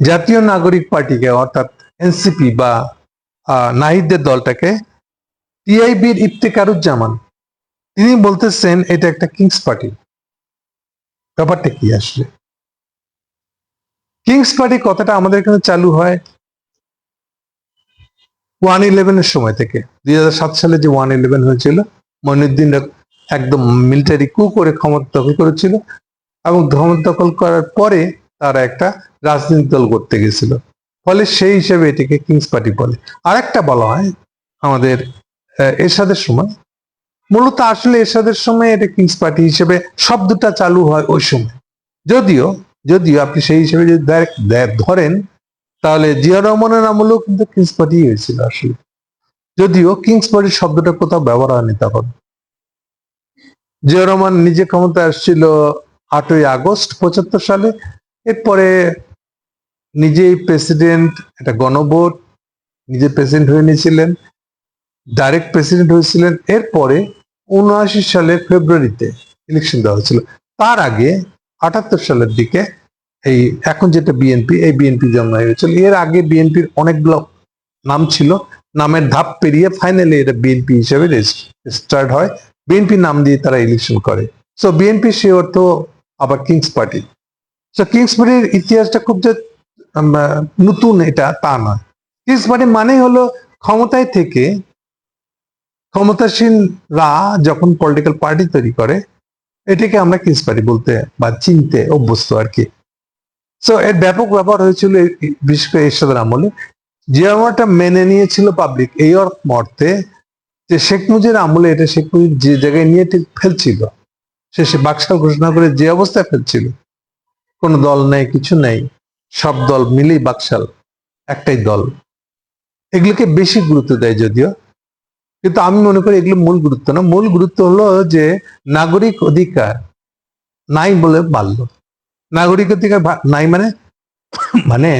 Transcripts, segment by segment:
জাতীয় নাগরিক পার্টিকে, অর্থাৎ এনসিপি বা নাহিদদের দলটাকে টিআইবির ইফতেকারুজ্জামান। তিনি বলতেছেন, এটা একটা কিংস পার্টি ব্যাপারটা কি আসলে? কিংস পার্টি কথাটা আমাদের এখানে চালু হয় ওয়ান ইলেভেনের সময় থেকে। দুই হাজার সাত সালে যে ওয়ান ইলেভেন হয়েছিল মইনুদ্দিন একদম মিলিটারি কু করে ক্ষমতা দখল করেছিল এবং ক্ষমতা দখল করার পরে তারা একটা রাজনৈতিক দল করতে গেছিল। ফলে সেই হিসেবে এটিকে কিংস পার্টি বলে। আর একটা বলা হয় আমাদের এরশাদের সময়। মূলত আসলে এরশাদের সময় এটা কিংস পার্টি হিসেবে শব্দটা চালু হয় ওই সময়। যদিও যদিও আপনি সেই হিসেবে যদি ধরেন, তাহলে জিয়া রহমানের আমলেও কিন্তু কিংস পার্টি হয়েছিল আসলে। যদিও কিংস পার্টির শব্দটা কোথাও ব্যবহার হয়নি তখন। জিয়া রহমান নিজে ক্ষমতা আসছিল আটই আগস্ট পঁচাত্তর সালে। এরপরে নিজেই প্রেসিডেন্ট একটা গণভোট, নিজে প্রেসিডেন্ট হয়ে নিয়েছিলেন ডাইরেক্ট প্রেসিডেন্ট হয়েছিলেন। এরপরে উনআশি সালের ফেব্রুয়ারিতে ইলেকশন দেওয়া হয়েছিল। তার আগে আটাত্তর সালের দিকে এই এখন যেটা বিএনপি এই বিএনপি জন্ম হয়েছিল এর আগে বিএনপির অনেকগুলো নাম ছিল। নামের ধাপ পেরিয়ে ফাইনালি এটা বিএনপি হিসেবে স্টার্ট হয়। বিএনপি নাম দিয়ে তারা ইলেকশন করে। সো বিএনপি সে অর্থ আবার কিংস পার্টি সো কিংস পার্টির ইতিহাসটা খুব যে নতুন এটা তা নয়। কিংস পার্টি মানে হলো ক্ষমতায় থেকে ক্ষমতাসীনরা যখন পলিটিক্যাল পার্টি তৈরি করে, এটাকে আমরা কিংস পার্টি বলতে বা চিনতে অভ্যস্ত আর কি। সো এর ব্যাপক ব্যবহার হয়েছিল বিশেষ করে এরশাদের আমলে। যে আমারটা মেনে নিয়েছিল পাবলিক এই অর্থ যে শেখ মুজিবের আমলে এটা শেখ মুজিব যে জায়গায় নিয়ে ঠিক ফেলছিল সে সে বাকশাল ঘোষণা করে যে অবস্থায় ফেলছিল কোনো দল নেই, কিছু নেই। সব দল মিলেই বাকশাল, একটাই দল। এগুলোকে বেশি গুরুত্ব দেয় যদিও। কিন্তু আমি মনে করি এগুলো মূল গুরুত্ব না। মূল গুরুত্ব হলো যে নাগরিক অধিকার নাই বলে বাড়ল নাগরিক অধিকার নাই মানে? মানে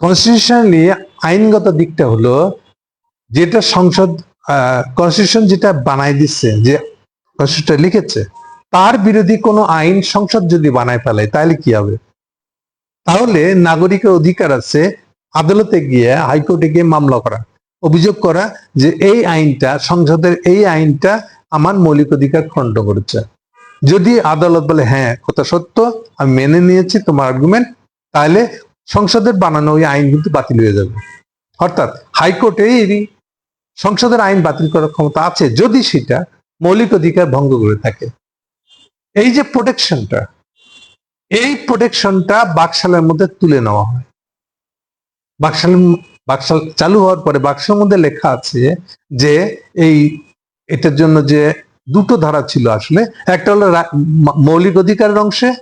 কনস্টিটিউশনালি আইনগত দিকটা হলো যেটা সংসদ কনস্টিটিউশন যেটা বানাই দিচ্ছে, যে কনস্টিটিউশন লিখেছে তার বিরোধী কোনো আইন সংসদ যদি বানায় ফেলে, তাহলে কি হবে? তাহলে নাগরিকের অধিকার আছে আদালতে গিয়ে হাইকোর্টে গিয়ে মামলা করা, অভিযোগ করা যে এই আইনটা, সংসদের এই আইনটা আমার মৌলিক অধিকার খণ্ড করেছে। যদি আদালত বলে হ্যাঁ কথা সত্য, আমি মেনে নিয়েছি তোমার আর্গুমেন্ট তাহলে সংসদের বানানো ওই আইন কিন্তু বাতিল হয়ে যাবে। অর্থাৎ হাইকোর্টে সংসদের আইন বাতিল করার ক্ষমতা আছে যদি সেটা মৌলিক অধিকার ভঙ্গ করে থাকে। এই যে প্রোটেকশনটা এই প্রোটেকশনটা বাকশালের মধ্যে তুলে নেওয়া হয়। বাকশাল বাকশাল চালু হওয়ার পরে বাক্সের মধ্যে লেখা আছে যে এই এটার জন্য যে দুটো ধারা ছিল আসলে, একটা হলো মৌলিক অধিকারের অংশে,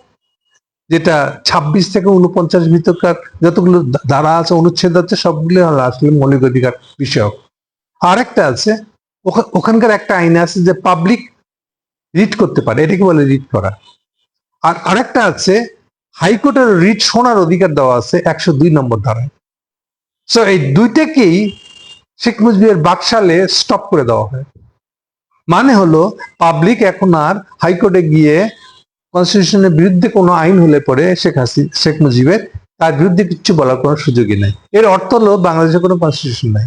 যেটা ২৬ থেকে উনপঞ্চাশ ভিতরকার যতগুলো ধারা আছে, অনুচ্ছেদ আছে, সবগুলো হলো আসলে মৌলিক অধিকার বিষয়ক। আরেকটা আছে, ওখা- ওখানকার একটা আইন আছে যে পাবলিক রিড করতে পারে, এটাকে বলে রিড করা। আর আরেকটা আছে, হাইকোর্টের রিট শোনার অধিকার দেওয়া আছে একশো দুই নম্বর ধারায়। সো এই দুইটাকেই শেখ মুজিবের বাকশালে স্টপ করে দেওয়া হয়। মানে হলো পাবলিক এখন আর হাইকোর্টে গিয়ে কনস্টিটিউশনের বিরুদ্ধে কোনো আইন হলে পরে শেখ হাসিনা শেখ মুজিবের তার বিরুদ্ধে কিচ্ছু বলার কোনো সুযোগই নাই। এর অর্থ হলো, বাংলাদেশে কোনো কনস্টিটিউশন নাই।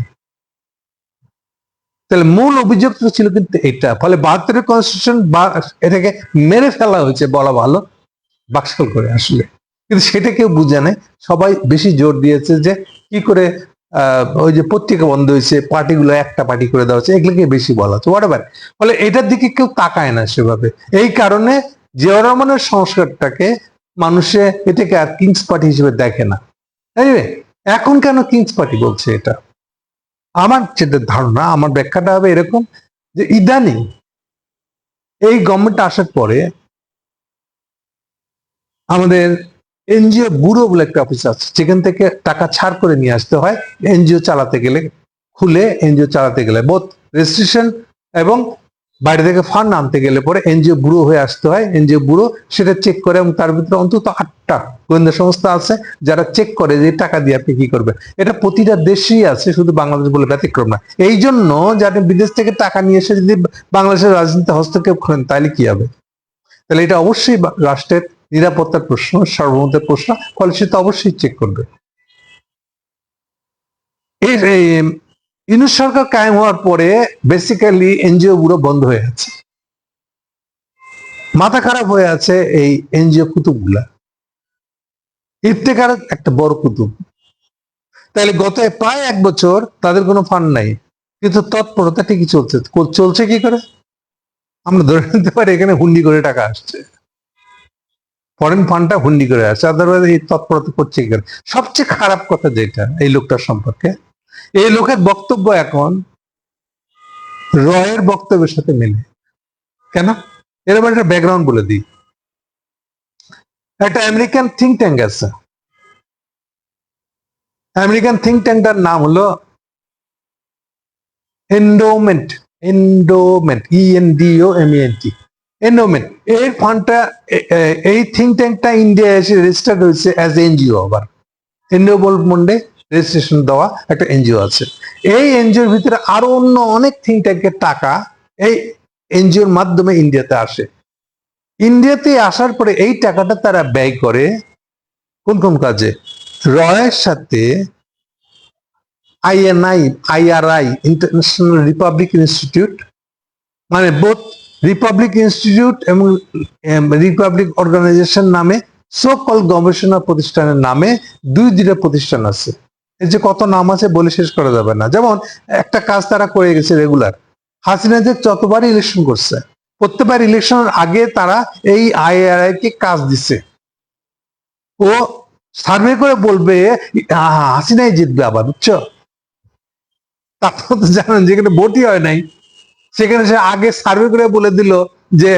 তাহলে মূল অভিযোগ তো ছিল কিন্তু এটা। ফলে বাহাত্তরের কনস্টিটিউশন বা এটাকে মেরে ফেলা হয়েছে বলা ভালো, বাকশাল করে আসলে। কিন্তু সেটা কেউ বুঝে নেই। সবাই বেশি জোর দিয়েছে যে কি করে ওই যে পত্রিকা বন্ধ হয়েছে, পার্টিগুলো একটা পার্টি করে দেওয়া হচ্ছে, এগুলোকে বেশি বলা হচ্ছে হোয়াট ফলে এটার দিকে কেউ তাকায় না সেভাবে। এই কারণে জিয়া রহমানের সংস্কারটাকে মানুষে এটাকে আর কিংস পার্টি হিসেবে দেখে না। এখন কেন কিংস পার্টি বলছে এটা? আমার যেটা ধারণা, আমার ব্যাখ্যাটা হবে এরকম যে ইদানিং এই গভর্নমেন্ট আসার পরে আমাদের এনজিও ব্যুরো বলে একটা অফিস আছে, যেখান থেকে টাকা ছাড় করে নিয়ে আসতে হয়, এনজিও চালাতে গেলে, খুলে এনজিও চালাতে গেলে বোধ রেজিস্ট্রেশন এবং বাইরে থেকে ফান্ড আনতে গেলে পরে এনজিও ব্যুরো হয়ে আসতে হয়, এনজিও ব্যুরো সেটা চেক করে এবং তার ভিতরে অন্তত আটটা গোয়েন্দা সংস্থা আছে যারা চেক করে যে টাকা দিয়ে আপনি কি করবেন। এটা প্রতিটা দেশেই আছে, শুধু বাংলাদেশ বলে ব্যতিক্রম না। এই জন্য যাতে বিদেশ থেকে টাকা নিয়ে এসে যদি বাংলাদেশের রাজনীতি হস্তক্ষেপ করেন, তাহলে কি হবে? তাহলে এটা অবশ্যই রাষ্ট্রের নিরাপত্তার প্রশ্ন, সার্বভৌমত্বের প্রশ্ন, ফলে সে তো অবশ্যই চেক করবে। এই ইউনুস সরকার কায়েম হওয়ার পরে বেসিক্যালি এনজিও গুলো বন্ধ হয়ে আছে। মাথা খারাপ হয়ে আছে এই এনজিও কুতুবগুলা। ইফতেকার একটা বড় কুতুব। তাহলে গত প্রায় এক বছর তাদের কোনো ফান্ড নাই। কিন্তু তৎপরতা ঠিকই চলছে। চলছে কি করে? আমরা ধরে নিতে পারি এখানে হুন্ডি করে টাকা আসছে। ফরেন ফান্ডটা হুন্ডি করে আসছে। আদারওয়াইজ এই তৎপরতা করছে কি করে? সবচেয়ে খারাপ কথা যেটা এই লোকটার সম্পর্কে এই লোকের বক্তব্য এখন রয়ের বক্তব্যের সাথে মেলে। কেন? এরকম একটা ব্যাকগ্রাউন্ড বলে দিই। একটা আমেরিকান থিঙ্ক ট্যাঙ্ক আছে। আমেরিকান থিঙ্ক ট্যাঙ্কটার নাম হলো endowment endowment E N D O M T endowment এই ফান্ডটা এই থিঙ্ক ট্যাঙ্কটা ইন্ডিয়া এসে রেজিস্টার্ড হয়েছে অ্যাজ এনজিও আবার। এন্ডোমেন্টে রেজিস্ট্রেশন দেওয়া একটা এনজিও আছে। এই এনজিওর ভিতরে আরও অন্য অনেক থিঙ্ক ট্যাঙ্কের টাকা এই এনজিওর মাধ্যমে ইন্ডিয়াতে আসে। ইন্ডিয়াতে আসার পরে এই টাকাটা তারা ব্যয় করে কোন কোন কাজে? রয়ের সাথে INI IRI international republic institute মানে বোথ রিপাবলিক ইনস্টিটিউট এবং রিপাবলিক অর্গানাইজেশন নামে সকল গবেষণা প্রতিষ্ঠানের নামে দুই দুইটা প্রতিষ্ঠান আছে। যে কত নাম আছে বলে শেষ করা যাবে না। যেমন একটা কাজ তারা করে গেছে রেগুলার। হাসিনা যে যতবার ইলেকশন করছে, প্রত্যেকবার ইলেকশনের আগে তারা এই আইআরআই কে কাজ দিছে। ও সার্ভে করে বলবে হাসিনাই জিতবে আবার, বুঝছ? তারপর তো জানেন, যেখানে ভোটই হয় নাই, সেখানে সে আগে সার্ভে করে বলে দিল যে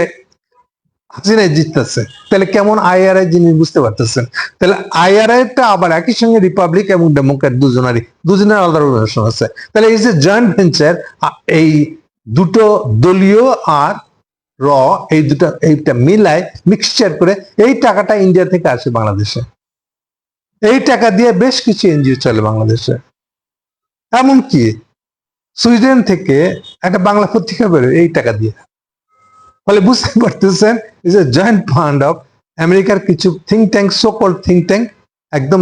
হাসিনাই জিততেছে। তাহলে কেমন আইআরআই জিনিস বুঝতে পারতেছেন? তাহলে আইআরআই টা আবার একই সঙ্গে রিপাবলিক এবং ডেমোক্রেট দুজনেরই দুজনের আলাদা অর্গানাইজেশন আছে। তাহলে এই যে জয়েন্ট ভেঞ্চার এই দুটো দলীয় আর র এই দুটো, এইটা মিলায় মিক্সচার করে এই টাকাটা ইন্ডিয়া থেকে আসে বাংলাদেশে। এই টাকা দিয়ে বেশ কিছু এনজিও চলে বাংলাদেশে। এমনকি সুইডেন থেকে একটা বাংলা পত্রিকা বেরোয় এই টাকা দিয়ে। ফলে বুঝতে পারতেছেন is a joint fund of আমেরিকার কিছু think tank so call think tank একদম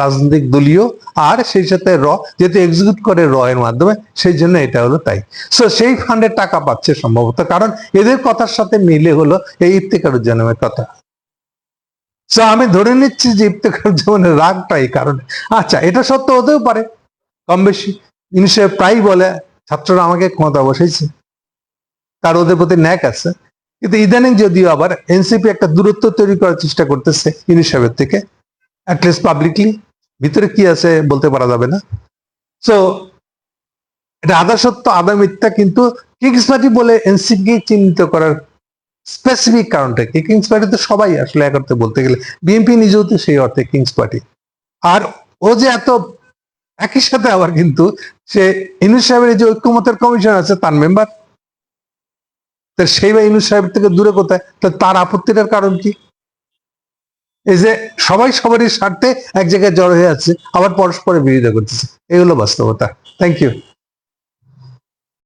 রাজনৈতিক দলীয় আর সেই সাথে র, যেহেতু এক্সিকিউট করে র এর মাধ্যমে, সেই জন্য এটা হলো তাই। সো সেই ফান্ডের টাকা পাচ্ছে সম্ভবত, কারণ এদের কথার সাথে মিলে হলো এই ইফতেকারুজ্জামানের কথা। সো আমি ধরে নিচ্ছি যে ইফতেকারুজ্জামানের রাগটা এই কারণে। আচ্ছা এটা সত্য হতেও পারে। কম বেশি। ইউনিসেফ প্রায় বলে, ছাত্ররা আমাকে ক্ষমতা বসাইছে। তার ওদের প্রতি ন্যাক আছে। কিন্তু ইদানিং যদিও আবার এনসিপি একটা দূরত্ব তৈরি করার চেষ্টা করতেছে ইউনিসেফের থেকে অ্যাটলিস্ট পাবলিকলি ভিতরে কি আছে বলতে পারা যাবে না। সো এটা আদা সত্য আদা মিথ্যা, কিন্তু কিংস পার্টি বলে এনসিপি চিহ্নিত করার স্পেসিফিক কারণটা কি? কিংস পার্টি তো সবাই আসলে এক অর্থে বলতে গেলে। বিএনপি নিজেও তো সেই অর্থে কিংস পার্টি। আর ও যে এত একই সাথে আবার কিন্তু সে সাহেবের যে ঐক্যমতের কমিশন আছে, তার মেম্বার তা সেই বা সাহেব থেকে দূরে কোথায়? তা তার আপত্তিটার কারণ কি? এই যে সবাই সবারই স্বার্থে এক জায়গায় জড়ো হয়ে আছে, আবার পরস্পরের বিরোধিতা করতেছে। এই হলো বাস্তবতা। Thank you